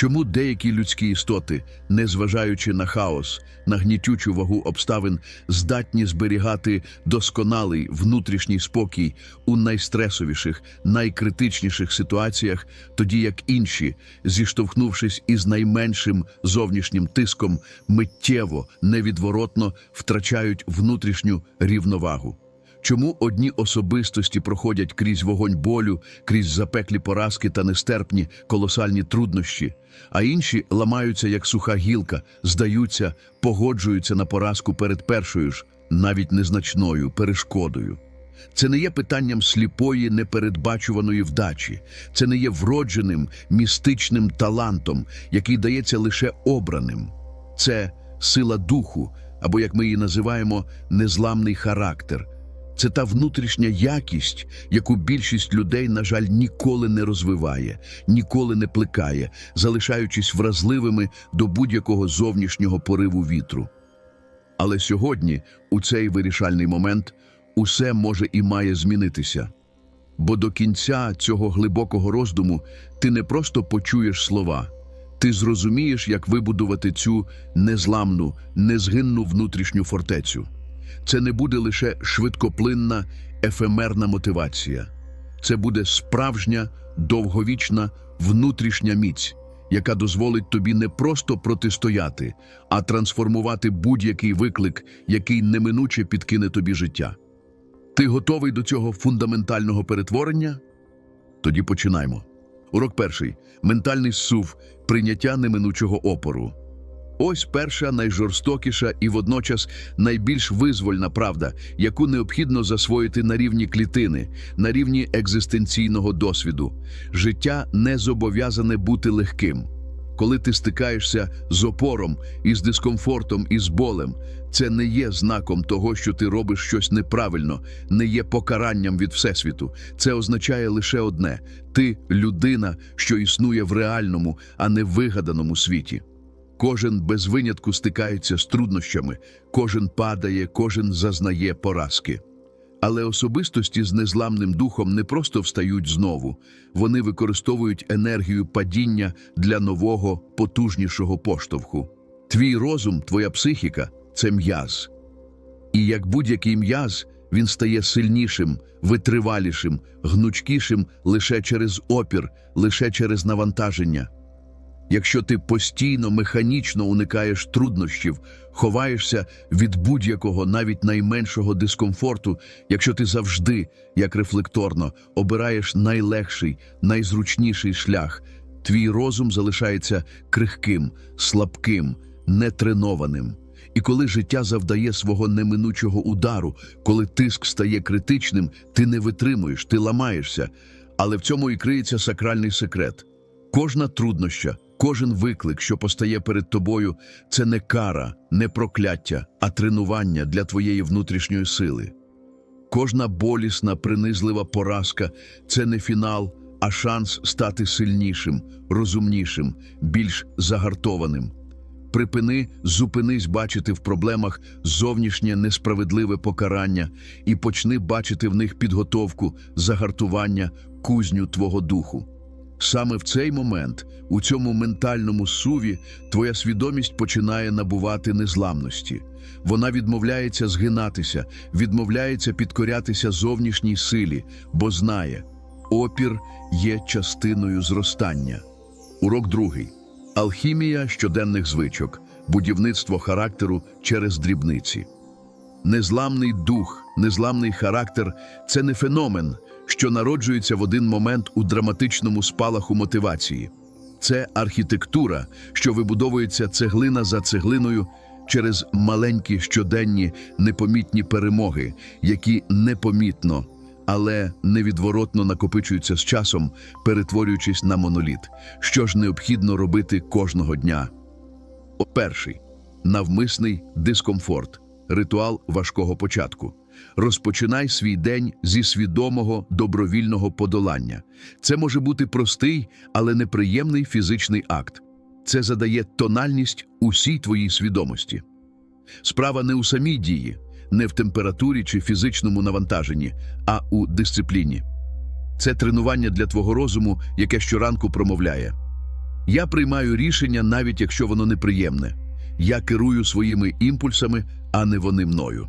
Чому деякі людські істоти, незважаючи на хаос, на гнітючу вагу обставин, здатні зберігати досконалий внутрішній спокій у найстресовіших, найкритичніших ситуаціях, тоді як інші, зіштовхнувшись із найменшим зовнішнім тиском, миттєво, невідворотно втрачають внутрішню рівновагу? Чому одні особистості проходять крізь вогонь болю, крізь запеклі поразки та нестерпні колосальні труднощі, а інші ламаються як суха гілка, здаються, погоджуються на поразку перед першою ж, навіть незначною перешкодою? Це не є питанням сліпої, непередбачуваної вдачі, це не є вродженим містичним талантом, який дається лише обраним. Це сила духу, або, як ми її називаємо, незламний характер. Це та внутрішня якість, яку більшість людей, на жаль, ніколи не розвиває, ніколи не плекає, залишаючись вразливими до будь-якого зовнішнього пориву вітру. Але сьогодні, у цей вирішальний момент, усе може і має змінитися. Бо до кінця цього глибокого роздуму ти не просто почуєш слова, ти зрозумієш, як вибудувати цю незламну, незгинну внутрішню фортецю. Це не буде лише швидкоплинна, ефемерна мотивація. Це буде справжня, довговічна внутрішня міць, яка дозволить тобі не просто протистояти, а трансформувати будь-який виклик, який неминуче підкине тобі життя. Ти готовий до цього фундаментального перетворення? Тоді починаємо. Урок перший ментальний сув, прийняття неминучого опору. Ось перша найжорстокіша і водночас найбільш визвольна правда, яку необхідно засвоїти на рівні клітини, на рівні екзистенційного досвіду. Життя не зобов'язане бути легким. Коли ти стикаєшся з опором, із дискомфортом, із болем, це не є знаком того, що ти робиш щось неправильно, не є покаранням від Всесвіту. Це означає лише одне: ти людина, що існує в реальному, а не вигаданому світі. Кожен без винятку стикається з труднощами, кожен падає, кожен зазнає поразки. Але особистості з незламним духом не просто встають знову, вони використовують енергію падіння для нового, потужнішого поштовху. Твій розум, твоя психіка це м'яз. І як будь-який м'яз, він стає сильнішим, витривалішим, гнучкішим лише через опір, лише через навантаження. Якщо ти постійно механічно уникаєш труднощів, ховаєшся від будь-якого, навіть найменшого дискомфорту, якщо ти завжди, як рефлекторно, обираєш найлегший, найзручніший шлях, твій розум залишається крихким, слабким, нетренованим. І коли життя завдає свого неминучого удару, коли тиск стає критичним, ти не витримуєш, ти ламаєшся. Але в цьому і криється сакральний секрет. Кожна трудноща, кожен виклик, що постає перед тобою, це не кара, не прокляття, а тренування для твоєї внутрішньої сили. Кожна болісна, принизлива поразка це не фінал, а шанс стати сильнішим, розумнішим, більш загартованим. Припини, зупинись бачити в проблемах зовнішнє несправедливе покарання і почни бачити в них підготовку, загартування, кузню твого духу. Саме в цей момент, у цьому ментальному суві, твоя свідомість починає набувати незламності. Вона відмовляється згинатися, відмовляється підкорятися зовнішній силі, бо знає, опір є частиною зростання. Урок другий. Алхімія щоденних звичок, будівництво характеру через дрібниці. Незламний дух, незламний характер це не феномен, що народжується в один момент у драматичному спалаху мотивації. Це архітектура, що вибудовується цеглина за цеглиною через маленькі щоденні непомітні перемоги, які непомітно, але невідворотно накопичуються з часом, перетворюючись на моноліт. Що ж необхідно робити кожного дня? Перший навмисний дискомфорт, ритуал важкого початку. Розпочинай свій день зі свідомого добровільного подолання. Це може бути простий, але неприємний фізичний акт. Це задає тональність усій твоїй свідомості. Справа не у самій дії, не в температурі чи фізичному навантаженні, а у дисципліні. Це тренування для твого розуму, яке щоранку промовляє: Я приймаю рішення, навіть якщо воно неприємне. Я керую своїми імпульсами, а не вони мною.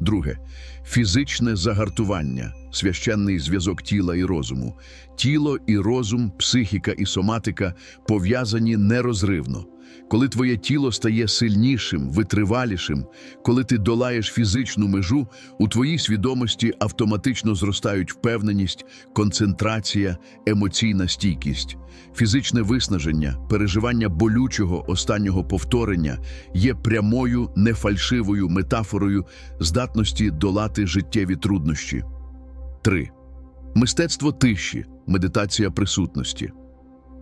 Друге фізичне загартування, священний зв'язок тіла і розуму. Тіло і розум, психіка і соматика пов'язані нерозривно. Коли твоє тіло стає сильнішим, витривалішим, коли ти долаєш фізичну межу, у твоїй свідомості автоматично зростають впевненість, концентрація, емоційна стійкість. Фізичне виснаження, переживання болючого останнього повторення є прямою, нефальшивою метафорою здатності долати життєві труднощі. 3. Мистецтво тиші, медитація присутності.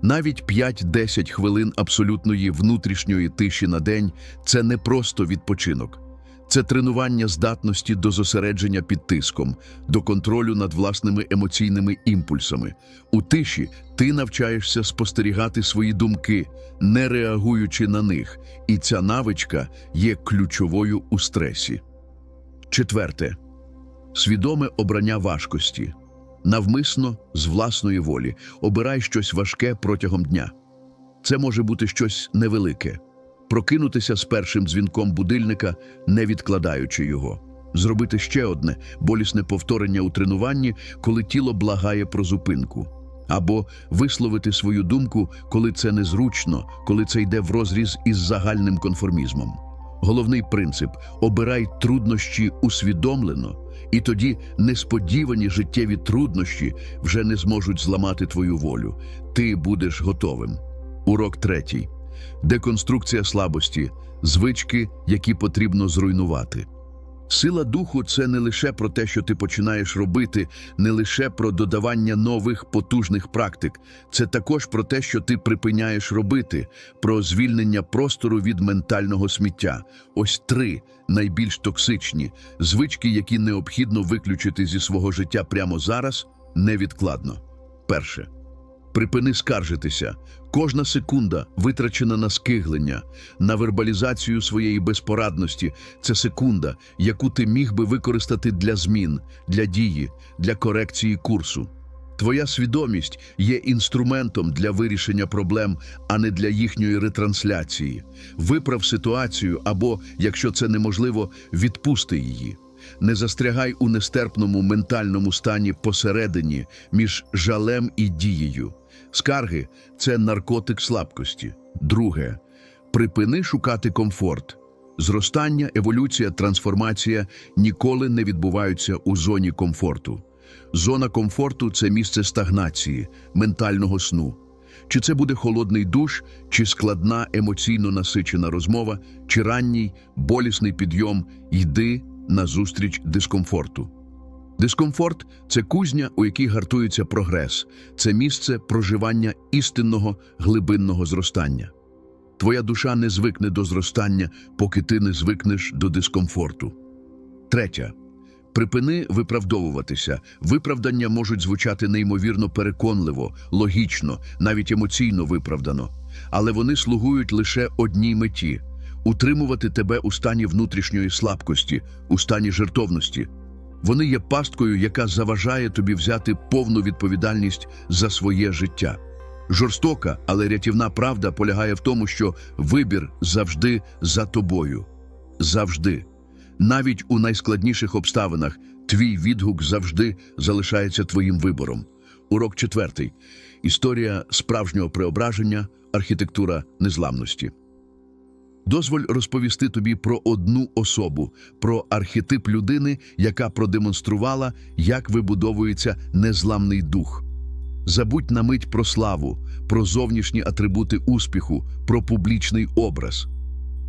Навіть 5-10 хвилин абсолютної внутрішньої тиші на день це не просто відпочинок. Це тренування здатності до зосередження під тиском, до контролю над власними емоційними імпульсами. У тиші ти навчаєшся спостерігати свої думки, не реагуючи на них, і ця навичка є ключовою у стресі. Четверте. Свідоме обрання важкості. Навмисно, з власної волі, обирай щось важке протягом дня. Це може бути щось невелике. Прокинутися з першим дзвінком будильника, не відкладаючи його. Зробити ще одне болісне повторення у тренуванні, коли тіло благає про зупинку. Або висловити свою думку, коли це незручно, коли це йде в розріз із загальним конформізмом. Головний принцип обирай труднощі усвідомлено, і тоді несподівані життєві труднощі вже не зможуть зламати твою волю. Ти будеш готовим. Урок третій. Деконструкція слабості, звички, які потрібно зруйнувати. Сила духу це не лише про те, що ти починаєш робити, не лише про додавання нових потужних практик, це також про те, що ти припиняєш робити, про звільнення простору від ментального сміття. Ось три найбільш токсичні звички, які необхідно виключити зі свого життя прямо зараз, невідкладно. Перше. Припини скаржитися. Кожна секунда, витрачена на скиглення, на вербалізацію своєї безпорадності, це секунда, яку ти міг би використати для змін, для дії, для корекції курсу. Твоя свідомість є інструментом для вирішення проблем, а не для їхньої ретрансляції. Виправ ситуацію або, якщо це неможливо, відпусти її. Не застрягай у нестерпному ментальному стані посередині між жалем і дією. Скарги це наркотик слабкості. Друге, припини шукати комфорт. Зростання, еволюція, трансформація ніколи не відбуваються у зоні комфорту. Зона комфорту це місце стагнації, ментального сну. Чи це буде холодний душ, чи складна емоційно насичена розмова, чи ранній болісний підйом йди назустріч дискомфорту. Дискомфорт це кузня, у якій гартується прогрес, це місце проживання істинного глибинного зростання. Твоя душа не звикне до зростання, поки ти не звикнеш до дискомфорту. Третя. Припини виправдовуватися. Виправдання можуть звучати неймовірно переконливо, логічно, навіть емоційно виправдано. Але вони слугують лише одній меті утримувати тебе у стані внутрішньої слабкості, у стані жертовності. Вони є пасткою, яка заважає тобі взяти повну відповідальність за своє життя. Жорстока, але рятівна правда полягає в тому, що вибір завжди за тобою. Завжди. Навіть у найскладніших обставинах твій відгук завжди залишається твоїм вибором. Урок четвертий. Історія справжнього преображення, архітектура незламності. Дозволь розповісти тобі про одну особу, про архетип людини, яка продемонструвала, як вибудовується незламний дух. Забудь на мить про славу, про зовнішні атрибути успіху, про публічний образ.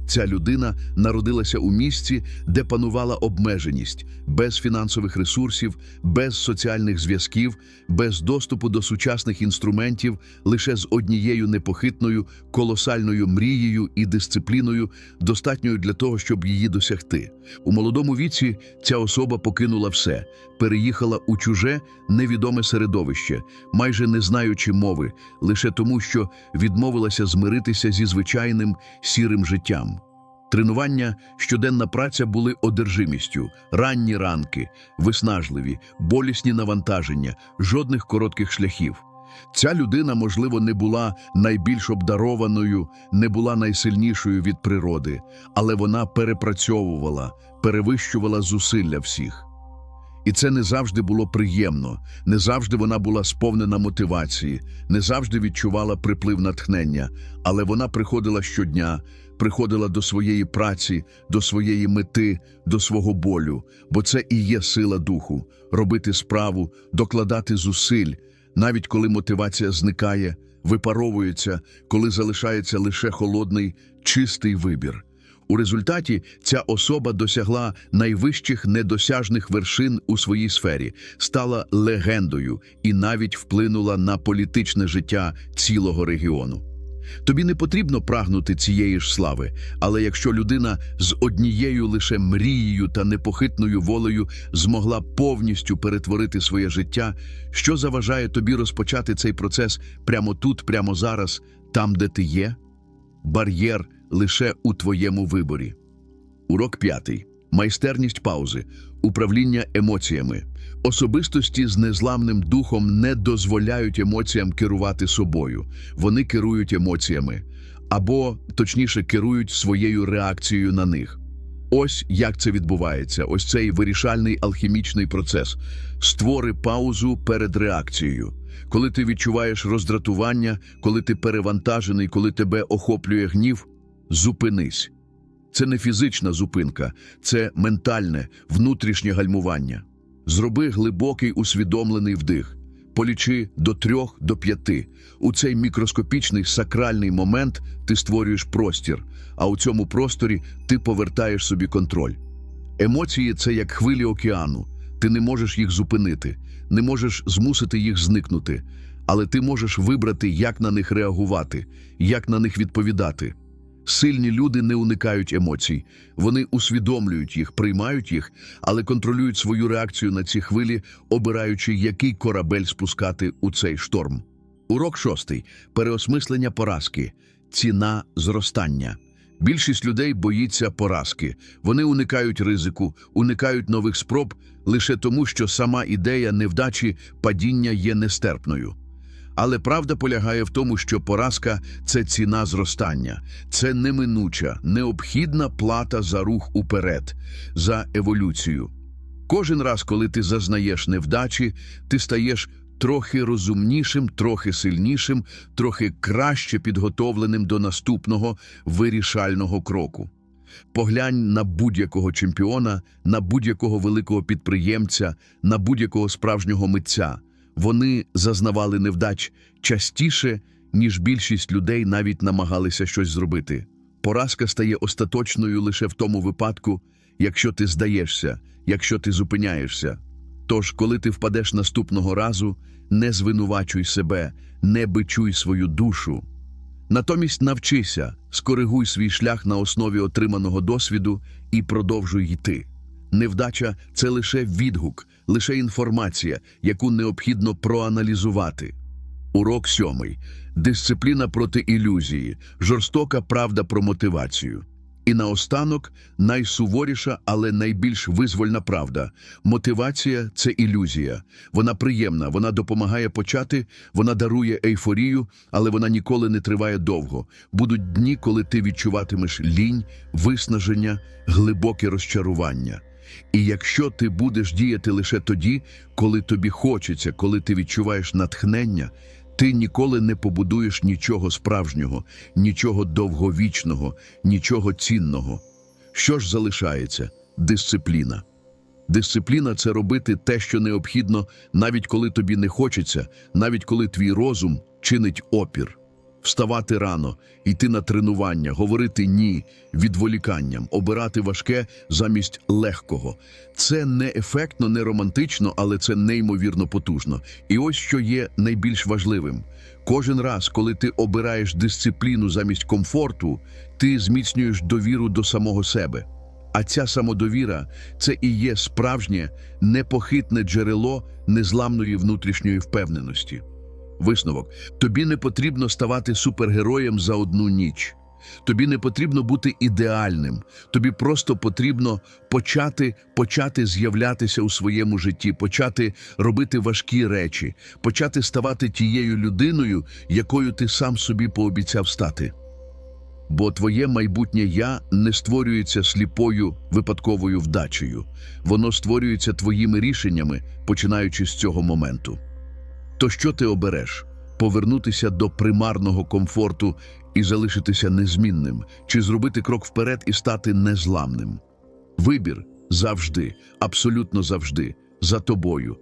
Ця людина народилася у місці, де панувала обмеженість, без фінансових ресурсів, без соціальних зв'язків, без доступу до сучасних інструментів, лише з однією непохитною, колосальною мрією і дисципліною, достатньою для того, щоб її досягти. У молодому віці ця особа покинула все, переїхала у чуже, невідоме середовище, майже не знаючи мови, лише тому, що відмовилася змиритися зі звичайним сірим життям. Тренування, щоденна праця були одержимістю, ранні ранки, виснажливі, болісні навантаження, жодних коротких шляхів. Ця людина, можливо, не була найбільш обдарованою, не була найсильнішою від природи, але вона перепрацьовувала, перевищувала зусилля всіх. І це не завжди було приємно, не завжди вона була сповнена мотивації, не завжди відчувала приплив натхнення, але вона приходила щодня, приходила до своєї праці, до своєї мети, до свого болю, бо це і є сила духу робити справу, докладати зусиль, навіть коли мотивація зникає, випаровується, коли залишається лише холодний, чистий вибір. У результаті ця особа досягла найвищих недосяжних вершин у своїй сфері, стала легендою і навіть вплинула на політичне життя цілого регіону. Тобі не потрібно прагнути цієї ж слави, але якщо людина з однією лише мрією та непохитною волею змогла повністю перетворити своє життя, що заважає тобі розпочати цей процес прямо тут, прямо зараз, там, де ти є? Бар'єр лише у твоєму виборі. Урок п'ятий. Майстерність паузи, управління емоціями. Особистості з незламним духом не дозволяють емоціям керувати собою. Вони керують емоціями, або, точніше, керують своєю реакцією на них. Ось як це відбувається, ось цей вирішальний алхімічний процес. Створи паузу перед реакцією. Коли ти відчуваєш роздратування, коли ти перевантажений, коли тебе охоплює гнів, зупинись. Це не фізична зупинка, це ментальне, внутрішнє гальмування. Зроби глибокий усвідомлений вдих. Полічи до трьох до п'яти. У цей мікроскопічний сакральний момент ти створюєш простір, а у цьому просторі ти повертаєш собі контроль. Емоції це як хвилі океану. Ти не можеш їх зупинити, не можеш змусити їх зникнути, але ти можеш вибрати, як на них реагувати, як на них відповідати. Сильні люди не уникають емоцій, вони усвідомлюють їх, приймають їх, але контролюють свою реакцію на ці хвилі, обираючи, який корабель спускати у цей шторм. Урок шостий переосмислення поразки, ціна зростання. Більшість людей боїться поразки. Вони уникають ризику, уникають нових спроб лише тому, що сама ідея невдачі падіння є нестерпною. Але правда полягає в тому, що поразка це ціна зростання, це неминуча, необхідна плата за рух уперед, за еволюцію. Кожен раз, коли ти зазнаєш невдачі, ти стаєш трохи розумнішим, трохи сильнішим, трохи краще підготовленим до наступного вирішального кроку. Поглянь на будь-якого чемпіона, на будь-якого великого підприємця, на будь-якого справжнього митця. Вони зазнавали невдач частіше, ніж більшість людей навіть намагалися щось зробити. Поразка стає остаточною лише в тому випадку, якщо ти здаєшся, якщо ти зупиняєшся. Тож, коли ти впадеш наступного разу, не звинувачуй себе, не бичуй свою душу. Натомість навчися, скоригуй свій шлях на основі отриманого досвіду і продовжуй йти. Невдача це лише відгук, лише інформація, яку необхідно проаналізувати. Урок сьомий. Дисципліна проти ілюзії, жорстока правда про мотивацію. І наостанок найсуворіша, але найбільш визвольна правда. Мотивація це ілюзія. Вона приємна, вона допомагає почати, вона дарує ейфорію, але вона ніколи не триває довго. Будуть дні, коли ти відчуватимеш лінь, виснаження, глибоке розчарування. І якщо ти будеш діяти лише тоді, коли тобі хочеться, коли ти відчуваєш натхнення, ти ніколи не побудуєш нічого справжнього, нічого довговічного, нічого цінного. Що ж залишається? Дисципліна. Дисципліна це робити те, що необхідно, навіть коли тобі не хочеться, навіть коли твій розум чинить опір. Вставати рано, йти на тренування, говорити ні відволіканням, обирати важке замість легкого. Це не ефектно, не романтично, але це неймовірно потужно. І ось що є найбільш важливим: кожен раз, коли ти обираєш дисципліну замість комфорту, ти зміцнюєш довіру до самого себе. А ця самодовіра це і є справжнє непохитне джерело незламної внутрішньої впевненості. Висновок: тобі не потрібно ставати супергероєм за одну ніч. Тобі не потрібно бути ідеальним. Тобі просто потрібно почати, почати з'являтися у своєму житті, почати робити важкі речі, почати ставати тією людиною, якою ти сам собі пообіцяв стати. Бо твоє майбутнє я не створюється сліпою випадковою вдачею. Воно створюється твоїми рішеннями, починаючи з цього моменту. То що ти обереш? Повернутися до примарного комфорту і залишитися незмінним, чи зробити крок вперед і стати незламним? Вибір завжди, абсолютно завжди, за тобою.